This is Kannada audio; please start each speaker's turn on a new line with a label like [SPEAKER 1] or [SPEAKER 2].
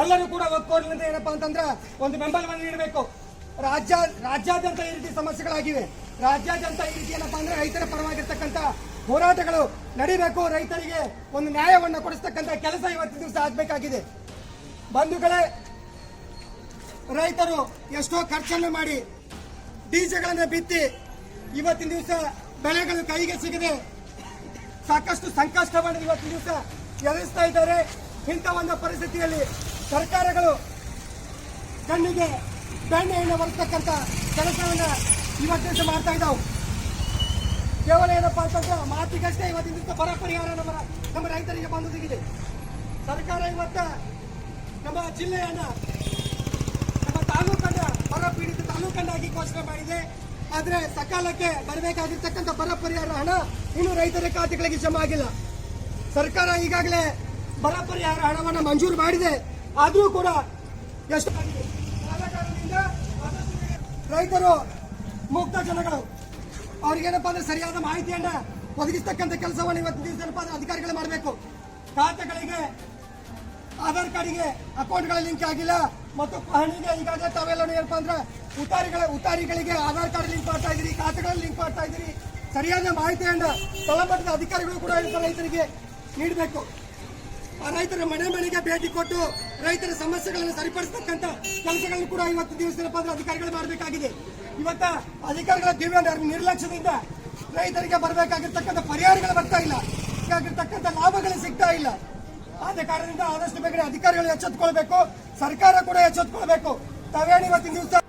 [SPEAKER 1] ಎಲ್ಲರೂ ಕೂಡ ಒಪ್ಕೊಳ್ಳಿಂದ ಏನಪ್ಪಾ ಅಂತಂದ್ರೆ ಒಂದು ಬೆಂಬಲವನ್ನು ನೀಡಬೇಕು. ರಾಜ್ಯ, ರಾಜ್ಯಾದ್ಯಂತ ಈ ರೀತಿ ಸಮಸ್ಯೆಗಳಾಗಿವೆ. ರಾಜ್ಯಾದ್ಯಂತ ಈ ರೀತಿ ಏನಪ್ಪಾ ಅಂದ್ರೆ ರೈತರ ಪರವಾಗಿರ್ತಕ್ಕಂಥ ಹೋರಾಟಗಳು ನಡಿಬೇಕು. ರೈತರಿಗೆ ಒಂದು ನ್ಯಾಯವನ್ನು ಕೊಡಿಸ್ತಕ್ಕಂಥ ಕೆಲಸ ಇವತ್ತಿನ ದಿವಸ ಆಗಬೇಕಾಗಿದೆ. ಬಂಧುಗಳೇ, ರೈತರು ಎಷ್ಟೋ ಖರ್ಚನ್ನು ಮಾಡಿ ಬೀಜಗಳನ್ನು ಬಿತ್ತಿ ಇವತ್ತಿನ ದಿವಸ ಬೆಳೆಗಳು ಕೈಗೆ ಸಿಗದೆ ಸಾಕಷ್ಟು ಸಂಕಷ್ಟವನ್ನು ಇವತ್ತಿನ ದಿವಸ ಎದುರಿಸ್ತಾ ಇದ್ದಾರೆ. ಇಂಥ ಒಂದು ಪರಿಸ್ಥಿತಿಯಲ್ಲಿ ಸರ್ಕಾರಗಳು ಕಣ್ಣಿಗೆ ಬೆಣ್ಣೆಯನ್ನು ಬರ್ತಕ್ಕಂಥ ಕೆಲಸವನ್ನು ಇವತ್ತಿನ ಮಾಡ್ತಾ ಇದ್ದಾವೆ. ಕೇವಲ ಏನಪ್ಪಾ ಅಂತಂದ್ರೆ ಮಾತಿಗಷ್ಟೇ ಇವತ್ತಿನ ಬರ ಪರಿಹಾರ ನಮ್ಮ ನಮ್ಮ ರೈತರಿಗೆ ಬಂದೊದಗಿದೆ ಸರ್ಕಾರ ಇವತ್ತ ನಮ್ಮ ಜಿಲ್ಲೆಯನ್ನ, ನಮ್ಮ ತಾಲೂಕನ್ನ ಬರ ಪೀಡಿತ ತಾಲೂಕನ್ನಾಗಿ ಘೋಷಣೆ ಮಾಡಿದೆ. ಆದರೆ ಸಕಾಲಕ್ಕೆ ಬರಬೇಕಾಗಿರ್ತಕ್ಕಂಥ ಬರ ಪರಿಹಾರ ಹಣ ಇನ್ನು ರೈತರ ಖಾತೆಗಳಿಗೆ ಜಮಾ ಆಗಿಲ್ಲ. ಸರ್ಕಾರ ಈಗಾಗಲೇ ಬರ ಪರಿಹಾರ ಹಣವನ್ನು ಮಂಜೂರು ಮಾಡಿದೆ. ಆದರೂ ಕೂಡ ಎಷ್ಟು ರೈತರು ಮುಕ್ತ ಜನಗಳು. ಅವ್ರಿಗೇನಪ್ಪ ಅಂದ್ರೆ ಸರಿಯಾದ ಮಾಹಿತಿಯನ್ನ ಒದಗಿಸ್ತಕ್ಕಂಥ ಕೆಲಸವನ್ನು ಇವತ್ತು ದಿವಸ ಅಧಿಕಾರಿಗಳು ಮಾಡಬೇಕು. ಖಾತೆಗಳಿಗೆ, ಆಧಾರ್ ಕಾರ್ಡಿಗೆ ಅಕೌಂಟ್ಗಳ ಲಿಂಕ್ ಆಗಿಲ್ಲ. ಮತ್ತು ಪಹಣಿಗೆ ಈಗಾಗಲೇ ತಾವೆಲ್ಲ ಏನಪ್ಪ ಅಂದ್ರೆ ಉತಾರಿಗಳ, ಉತಾರಿಗಳಿಗೆ ಆಧಾರ್ ಕಾರ್ಡ್ ಲಿಂಕ್ ಮಾಡ್ತಾ ಇದ್ದೀರಿ ಖಾತೆಗಳಲ್ಲಿ ಲಿಂಕ್ ಮಾಡ್ತಾ ಇದ್ದೀರಿ. ಸರಿಯಾದ ಮಾಹಿತಿಯನ್ನು ತಳಮಟ್ಟದ ಅಧಿಕಾರಿಗಳು ಕೂಡ ರೈತರಿಗೆ ನೀಡಬೇಕು. ರೈತರ ಮನೆ ಮನೆಗೆ ಭೇಟಿ ಕೊಟ್ಟು ರೈತರ ಸಮಸ್ಯೆಗಳನ್ನು ಸರಿಪಡಿಸತಕ್ಕಂತ ಕೆಲಸಗಳನ್ನು ಕೂಡ ಇವತ್ತು ದಿವಸ ಅಧಿಕಾರಿಗಳು ಮಾಡಬೇಕಾಗಿದೆ. ಇವತ್ತ ಅಧಿಕಾರಿಗಳ ದಿವ್ಯ ನಿರ್- ನಿರ್ಲಕ್ಷ್ಯದಿಂದ ರೈತರಿಗೆ ಬರಬೇಕಾಗಿರ್ತಕ್ಕಂಥ ಪರಿಹಾರಗಳು ಬರ್ತಾ ಇಲ್ಲ. ಬೇಕಾಗಿರ್ತಕ್ಕಂಥ ಲಾಭಗಳು ಸಿಗ್ತಾ ಇಲ್ಲ. ಆದ ಕಾರಣದಿಂದ ಆದಷ್ಟು ಬೇಗನೆ ಅಧಿಕಾರಿಗಳು ಎಚ್ಚೆತ್ಕೊಳ್ಬೇಕು. ಸರ್ಕಾರ ಕೂಡ ಎಚ್ಚೆತ್ಕೊಳ್ಬೇಕು. ತಾವೇನು ಇವತ್ತಿನ ದಿವಸ